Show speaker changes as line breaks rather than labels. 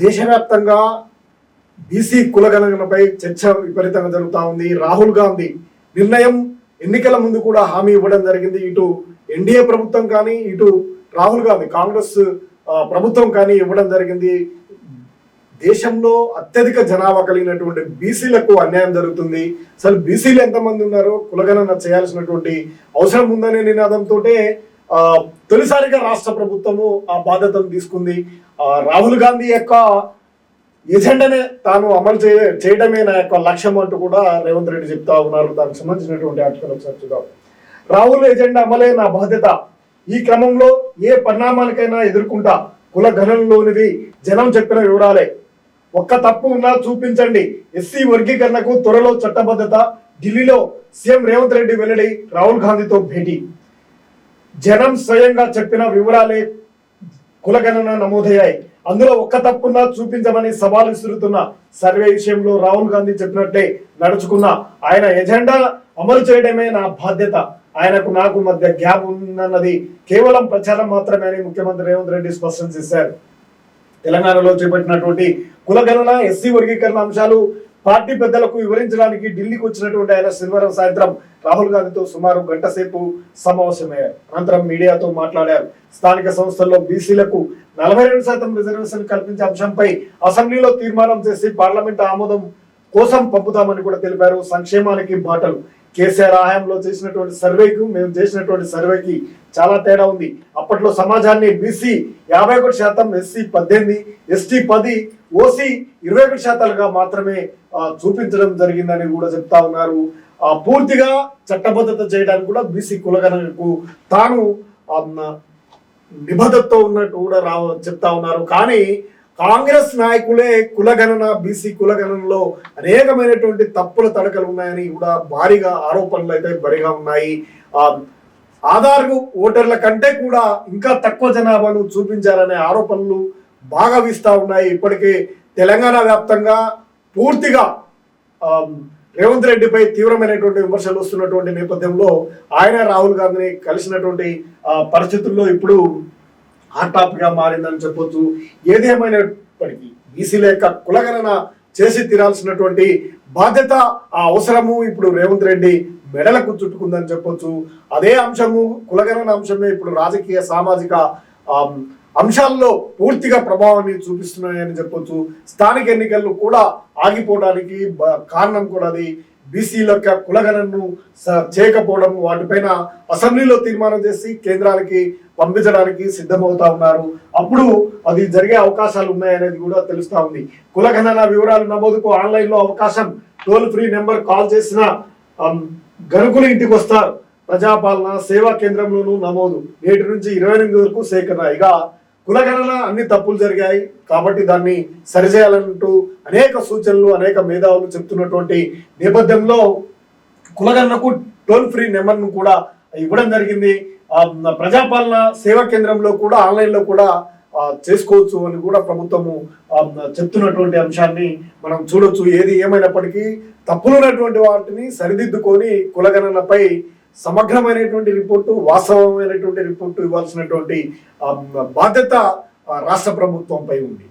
దేశవ్యాప్తంగా బీసీ కులగణనపై చర్చ విపరీతంగా జరుగుతా ఉంది. రాహుల్ గాంధీ నిర్ణయం ఎన్నికల ముందు కూడా హామీ ఇవ్వడం జరిగింది. ఇటు ఎన్డీఏ ప్రభుత్వం కానీ ఇటు రాహుల్ గాంధీ కాంగ్రెస్ ప్రభుత్వం కానీ ఇవ్వడం జరిగింది. దేశంలో అత్యధిక జనాభా కలిగినటువంటి బీసీలకు అన్యాయం జరుగుతుంది. అసలు బీసీలు ఎంతమంది ఉన్నారో? కులగణన చేయాల్సినటువంటి అవసరం ఉందనే నినాదంతో తొలిసారిగా రాష్ట్ర ప్రభుత్వము ఆ బాధ్యతను తీసుకుంది. రాహుల్ గాంధీ యొక్క ఎజెండానే తాను అమలు చేయ చేయడమే నా యొక్క లక్ష్యం అంటూ కూడా రేవంత్ రెడ్డి చెప్తా ఉన్నారు. దానికి సంబంధించినటువంటి ఆర్టికల్ ఒకసారి చూద్దాం. రాహుల్ ఎజెండా అమలే నా బాధ్యత. ఈ క్రమంలో ఏ పరిణామానికైనా ఎదుర్కొంటా. కుల గణనలోనిది జనం చెప్పిన వివరాలే. ఒక్క తప్పు ఉన్నా చూపించండి. ఎస్సీ వర్గీకరణకు త్వరలో చట్టబద్ధత. ఢిల్లీలో సీఎం రేవంత్ రెడ్డి వెల్లడి రాహుల్ గాంధీతో భేటీ. జనం స్వయంగా చెప్పిన వివరాలే కులగణన నమోదయ్యాయి. అందులో ఒక్క తప్పున్నా చూపించమని సవాలు విసురుతున్న సర్వే విషయంలో రాహుల్ గాంధీ చెప్పినట్లే నడుచుకున్న ఆయన ఎజెండా అమలు చేయడమే నా బాధ్యత. ఆయనకు నాకు మధ్య గ్యాప్ ఉందన్నది కేవలం ప్రచారం మాత్రమే అని ముఖ్యమంత్రి రేవంత్ రెడ్డి స్పష్టం చేశారు. తెలంగాణలో చేపట్టినటువంటి కులగణన ఎస్సీ వర్గీకరణ అంశాలు పార్టీ పెద్దలకు వివరించడానికి ఢిల్లీకి వచ్చినటువంటి ఆయన శనివారం సాయంత్రం రాహుల్ గాంధీతో సుమారు గంట సేపు సమావేశమయ్యారు. అనంతరం మీడియాతో మాట్లాడారు. స్థానిక సంస్థల్లో బీసీలకు నలభై రెండు శాతం రిజర్వేషన్ కల్పించే అంశంపై అసెంబ్లీలో తీర్మానం చేసి పార్లమెంట్ ఆమోదం కోసం పంపుతామని కూడా తెలిపారు. సంక్షేమానికి బాటలు కేసీఆర్ హయాంలో చేసినటువంటి సర్వేకు మేము చేసినటువంటి సర్వేకి చాలా తేడా ఉంది. అప్పట్లో సమాజాన్ని బీసీ యాభై ఒకటి శాతం ఎస్సీ పద్దెనిమిది ఎస్టీ పది ఓసీ ఇరవై ఒకటి శాతాలుగా మాత్రమే చూపించడం జరిగిందని కూడా చెప్తా ఉన్నారు. పూర్తిగా చట్టబద్ధత చేయడానికి కూడా బీసీ కులగణకు తాను నిబద్ధతతో ఉన్నట్టు కూడా రా చెప్తా ఉన్నారు. కానీ కాంగ్రెస్ నాయకులే కులగణన బీసీ కులగణనలో అనేకమైనటువంటి తప్పుల తడకలు ఉన్నాయని కూడా భారీగా ఆరోపణలు అయితే బరిగా ఉన్నాయి. ఆధార్ ఓటర్ల కంటే కూడా ఇంకా తక్కువ జనాభాను చూపించారనే ఆరోపణలు బాగా వీస్తూ ఉన్నాయి. ఇప్పటికే తెలంగాణ వ్యాప్తంగా పూర్తిగా రేవంత్ రెడ్డిపై తీవ్రమైనటువంటి విమర్శలు వస్తున్నటువంటి నేపథ్యంలో ఆయన రాహుల్ గాంధీని కలిసినటువంటి పరిస్థితుల్లో ఇప్పుడు హాట్ టాపిక్ మారిందని చెప్పొచ్చు. ఏదేమైనప్పటికీ బీసీల యొక్క కులగణన చేసి తీరాల్సినటువంటి బాధ్యత ఆ అవసరము ఇప్పుడు రేవంత్ రెడ్డి మెడలకు చుట్టుకుందని చెప్పొచ్చు. అదే అంశము కులగణన అంశమే ఇప్పుడు రాజకీయ సామాజిక అంశాల్లో పూర్తిగా ప్రభావాన్ని చూపిస్తున్నాయని చెప్పొచ్చు. స్థానిక ఎన్నికలు కూడా ఆగిపోవడానికి కారణం కూడా అది. బీసీల యొక్క కులగణను స- చేయకపోవడం వాటిపైన అసెంబ్లీలో తీర్మానం చేసి కేంద్రానికి పంపించడానికి సిద్ధమవుతా ఉన్నారు. అప్పుడు అది జరిగే అవకాశాలు ఉన్నాయనేది కూడా తెలుస్తూ ఉంది. కులగణన వివరాలు నమోదుకు ఆన్లైన్లో అవకాశం. టోల్ ఫ్రీ నెంబర్ కాల్ చేసిన గనుకులు ఇంటికి వస్తారు. ప్రజాపాలన సేవా కేంద్రంలోనూ నమోదు. నేటి నుంచి ఇరవై ఎనిమిది వరకు సేకరణ. ఇక కులగణన అన్ని తప్పులు జరిగాయి. కాబట్టి దాన్ని సరిచేయాలంటూ అనేక సూచనలు అనేక మేధావులు చెప్తున్నటువంటి నేపథ్యంలో కులగణనకు టోల్ ఫ్రీ నెంబర్ను కూడా ఇవ్వడం జరిగింది. ఆ, ప్రజాపాలన సేవా కేంద్రంలో కూడా ఆన్లైన్లో కూడా చేసుకోవచ్చు అని కూడా ప్రభుత్వము చెప్తున్నటువంటి అంశాన్ని మనం చూడొచ్చు. ఏది ఏమైనప్పటికీ తప్పులున్నటువంటి వాటిని సరిదిద్దుకొని కులగణనపై సమగ్రమైనటువంటి రిపోర్టు వాస్తవమైనటువంటి రిపోర్టు ఇవ్వాల్సినటువంటి బాధ్యత రాష్ట్ర ప్రభుత్వంపై ఉంది.